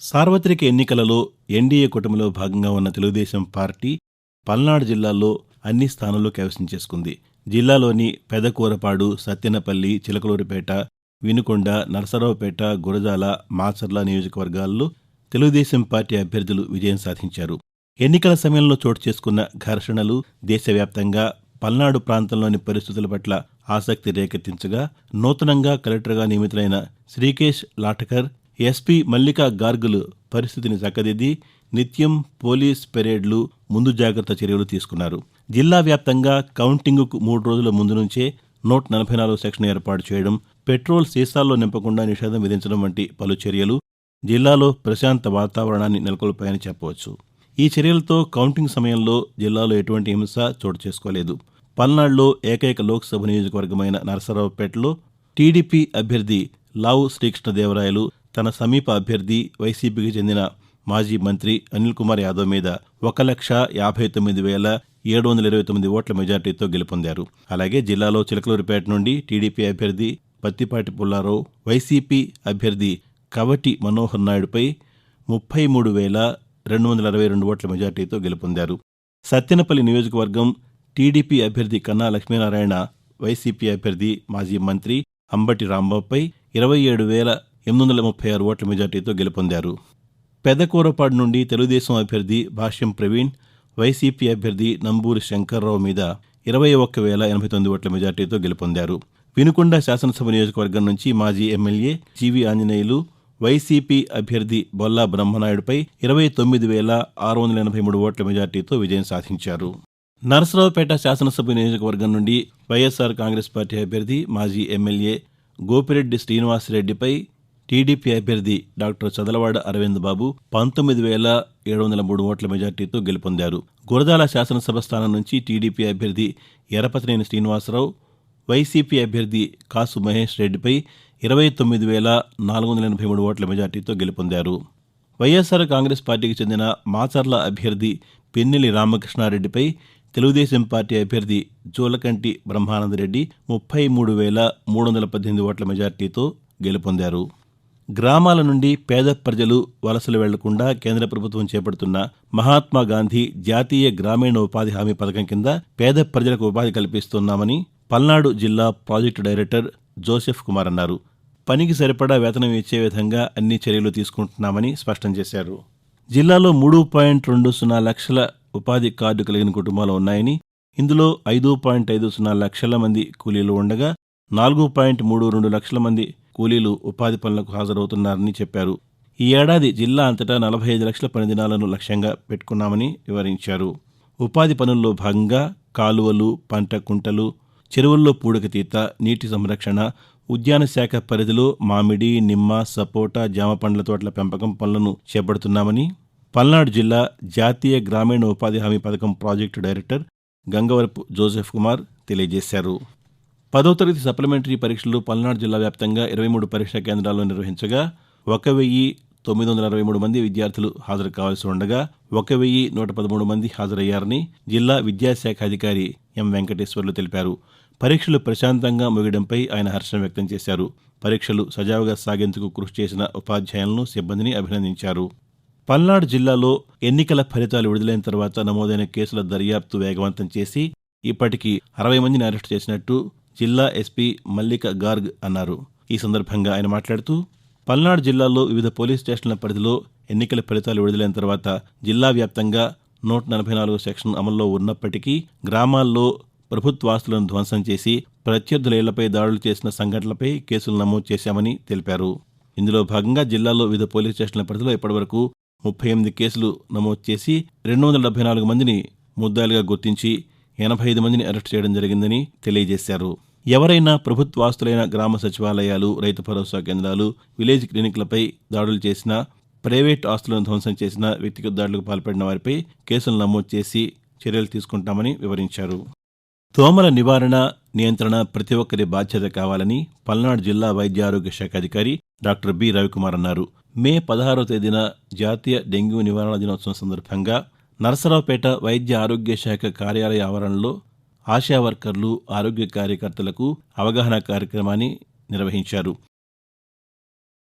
సార్వత్రిక ఎన్నికలలో ఎన్డీఏ కూటమిలో భాగంగా ఉన్న తెలుగుదేశం పార్టీ పల్నాడు జిల్లాల్లో అన్ని స్థానాల్లో కైవసం చేసుకుంది. జిల్లాలోని పెదకూరపాడు సత్యనపల్లి చిలకలూరిపేట వినుకొండ నరసరావుపేట గురజాల మాచర్ల నియోజకవర్గాల్లో తెలుగుదేశం పార్టీ అభ్యర్థులు విజయం సాధించారు. ఎన్నికల సమయంలో చోటు చేసుకున్న ఘర్షణలు దేశవ్యాప్తంగా పల్నాడు ప్రాంతంలోని పరిస్థితుల పట్ల ఆసక్తి రేకెత్తించగా నూతనంగా కలెక్టర్గా నియమితులైన శ్రీకేష్ లాటకర్ ఎస్పీ మల్లికా గార్గులు పరిస్థితిని చక్కదిద్ది నిత్యం పోలీస్ పెరేడ్లు ముందు జాగ్రత్త చర్యలు తీసుకున్నారు. జిల్లా వ్యాప్తంగా కౌంటింగ్కు మూడు రోజుల ముందు నుంచే నూట నలభై నాలుగు సెక్షన్ ఏర్పాటు చేయడం పెట్రోల్ సీసాల్లో నింపకుండా నిషేధం విధించడం వంటి పలు చర్యలు జిల్లాలో ప్రశాంత వాతావరణాన్ని నెలకొల్పాయని చెప్పవచ్చు. ఈ చర్యలతో కౌంటింగ్ సమయంలో జిల్లాలో ఎటువంటి హింస చోటు చేసుకోలేదు. పల్నాడులో ఏకైక లోక్సభ నియోజకవర్గమైన నరసరావుపేటలో టీడీపీ అభ్యర్థి లావు శ్రీకృష్ణదేవరాయలు తన సమీప అభ్యర్థి వైసీపీకి చెందిన మాజీ మంత్రి అనిల్ కుమార్ యాదవ్ మీద ఒక లక్ష యాభై తొమ్మిది వేల ఏడు వందల ఇరవై తొమ్మిది ఓట్ల మెజార్టీతో గెలుపొందారు. అలాగే జిల్లాలో చిలకలూరిపేట నుండి టీడీపీ అభ్యర్థి పత్తిపాటి పుల్లారావు వైసీపీ అభ్యర్థి కవటి మనోహర్ నాయుడుపై ముప్పై మూడు వేల రెండు వందల అరవై రెండు ఓట్ల మెజార్టీతో గెలుపొందారు. సత్తెనపల్లి నియోజకవర్గం టీడీపీ అభ్యర్థి కన్నా లక్ష్మీనారాయణ వైసీపీ అభ్యర్థి మాజీ మంత్రి అంబటి రాంబాబుపై ఇరవై ఏడు వేల ఎనిమిది వందల ముప్పై ఆరు ఓట్ల మెజార్టీతో గెలుపొందారు. పెదకూరపాడు నుండి తెలుగుదేశం అభ్యర్థి భాష్యం ప్రవీణ్ వైసీపీ అభ్యర్థి నంబూరి శంకర్రావు మీద ఇరవై ఒక్క వేల ఎనభై తొమ్మిది ఓట్ల మెజార్టీతో గెలుపొందారు. వినుకొండ శాసనసభ నియోజకవర్గం నుంచి మాజీ ఎమ్మెల్యే జీవి ఆంజనేయులు వైసీపీ అభ్యర్థి బొల్లా బ్రహ్మనాయుడుపై ఇరవై తొమ్మిది వేల ఆరు వందల ఎనభై మూడు ఓట్ల మెజార్టీతో విజయం సాధించారు. నరసరావుపేట శాసనసభ నియోజకవర్గం నుండి వైఎస్ఆర్ కాంగ్రెస్ పార్టీ అభ్యర్థి మాజీ ఎమ్మెల్యే గోపిరెడ్డి శ్రీనివాసరెడ్డిపై టీడీపీ అభ్యర్థి డాక్టర్ చదలవాడ అరవింద్ బాబు పంతొమ్మిది వేల ఏడు వందల మూడు ఓట్ల మెజార్టీతో గెలుపొందారు. గురదాల శాసనసభ స్థానం నుంచి టీడీపీ అభ్యర్థి ఎరపతినేని శ్రీనివాసరావు వైసీపీ అభ్యర్థి కాసు మహేష్ రెడ్డిపై ఇరవై తొమ్మిది వేల నాలుగు వందల ఎనభై మూడు ఓట్ల మెజార్టీతో గెలుపొందారు. వైఎస్ఆర్ కాంగ్రెస్ పార్టీకి చెందిన మాచర్ల అభ్యర్థి పెన్నెలి రామకృష్ణారెడ్డిపై తెలుగుదేశం పార్టీ అభ్యర్థి జోలకంటి బ్రహ్మానందరెడ్డి ముప్పై మూడు వేల మూడు వందల పద్దెనిమిది ఓట్ల మెజార్టీతో గెలుపొందారు. గ్రామాల నుండి పేద ప్రజలు వలసలు వెళ్ళకుండా కేంద్ర ప్రభుత్వం చేపడుతున్న మహాత్మా గాంధీ జాతీయ గ్రామీణ ఉపాధి హామీ పథకం కింద పేద ప్రజలకు ఉపాధి కల్పిస్తున్నామని పల్నాడు జిల్లా ప్రాజెక్టు డైరెక్టర్ జోసెఫ్ కుమార్ అన్నారు. పనికి సరిపడా వేతనం ఇచ్చే విధంగా అన్ని చర్యలు తీసుకుంటున్నామని స్పష్టం చేశారు. జిల్లాలో మూడు పాయింట్ రెండు సున్నా లక్షల ఉపాధి కార్డు కలిగిన కుటుంబాలు ఉన్నాయని ఇందులో ఐదు పాయింట్ ఐదు సున్నా లక్షల మంది కూలీలు ఉండగా నాలుగు పాయింట్ మూడు రెండు లక్షల మంది కూలీలు ఉపాధి పనులకు హాజరవుతున్నారని చెప్పారు. ఈ ఏడాది జిల్లా అంతటా నలభై ఐదు లక్షల పని దినాలను లక్ష్యంగా పెట్టుకున్నామని వివరించారు. ఉపాధి పనుల్లో భాగంగా కాలువలు పంట కుంటలు చెరువుల్లో పూడకతీత నీటి సంరక్షణ ఉద్యాన శాఖ పరిధిలో మామిడి నిమ్మ సపోటా జామ పండ్ల తోటల పెంపకం పనులను చేపడుతున్నామని పల్నాడు జిల్లా జాతీయ గ్రామీణ ఉపాధి హామీ పథకం ప్రాజెక్టు డైరెక్టర్ గంగవరపు జోసెఫ్ కుమార్ తెలియజేశారు. పదో తరగతి సప్లిమెంటరీ పరీక్షలు పల్నాడు జిల్లా వ్యాప్తంగా ఇరవై మూడు పరీక్షా కేంద్రాల్లో నిర్వహించగా ఒక వెయ్యి తొమ్మిది వందల అరవై మూడు మంది విద్యార్థులు హాజరు కావాల్సి ఉండగా ఒక వెయ్యి నూట పదమూడు మంది హాజరయ్యారని జిల్లా విద్యాశాఖ అధికారి ఎం వెంకటేశ్వర్లు తెలిపారు. పరీక్షలు ప్రశాంతంగా ముగియడంపై ఆయన హర్షం వ్యక్తం చేశారు. పరీక్షలు సజావుగా సాగేందుకు కృషి చేసిన ఉపాధ్యాయులను సిబ్బందిని అభినందించారు. పల్నాడు జిల్లాలో ఎన్నికల ఫలితాలు విడుదలైన తర్వాత నమోదైన కేసుల దర్యాప్తు వేగవంతం చేసి ఇప్పటికీ అరవై మందిని అరెస్టు చేసినట్టు జిల్లా ఎస్పీ మల్లిక గార్గ్ అన్నారు. ఈ సందర్భంగా ఆయన మాట్లాడుతూ పల్నాడు జిల్లాలో వివిధ పోలీస్ స్టేషన్ల పరిధిలో ఎన్నికల ఫలితాలు విడుదలైన తర్వాత జిల్లా వ్యాప్తంగా నూట నలభై నాలుగు సెక్షన్ అమల్లో ఉన్నప్పటికీ గ్రామాల్లో ప్రభుత్వాస్తులను ధ్వంసం చేసి ప్రత్యర్థుల ఇళ్ళపై దాడులు చేసిన సంఘటనలపై కేసులు నమోదు చేశామని తెలిపారు. ఇందులో భాగంగా జిల్లాలో వివిధ పోలీస్ స్టేషన్ల పరిధిలో ఇప్పటివరకు ముప్పై ఎనిమిది కేసులు నమోదు చేసి రెండు వందల డెబ్బై నాలుగు మందిని ముద్దాయిలుగా గుర్తించి ఎనభై ఐదు మందిని అరెస్టు చేయడం జరిగిందని తెలియజేశారు. ఎవరైనా ప్రభుత్వాస్తులైన గ్రామ సచివాలయాలు రైతు భరోసా కేంద్రాలు విలేజ్ క్లినిక్లపై దాడులు చేసినా ప్రైవేట్ ఆస్తులను ధ్వంసం చేసిన వ్యక్తిగత దాడులకు పాల్పడిన వారిపై కేసులు నమోదు చేసి చర్యలు తీసుకుంటామని వివరించారు. దోమల నివారణ నియంత్రణ ప్రతి ఒక్కరి బాధ్యత కావాలని పల్నాడు జిల్లా వైద్య ఆరోగ్య శాఖ అధికారి డాక్టర్ బి. రవికుమార్ అన్నారు. మే పదహారో తేదీన జాతీయ డెంగ్యూ నివారణ దినోత్సవం సందర్భంగా నరసరావుపేట వైద్య ఆరోగ్య శాఖ కార్యాలయ ఆవరణలో ఆశా వర్కర్లు ఆరోగ్య కార్యకర్తలకు అవగాహన కార్యక్రమాన్ని నిర్వహించారు.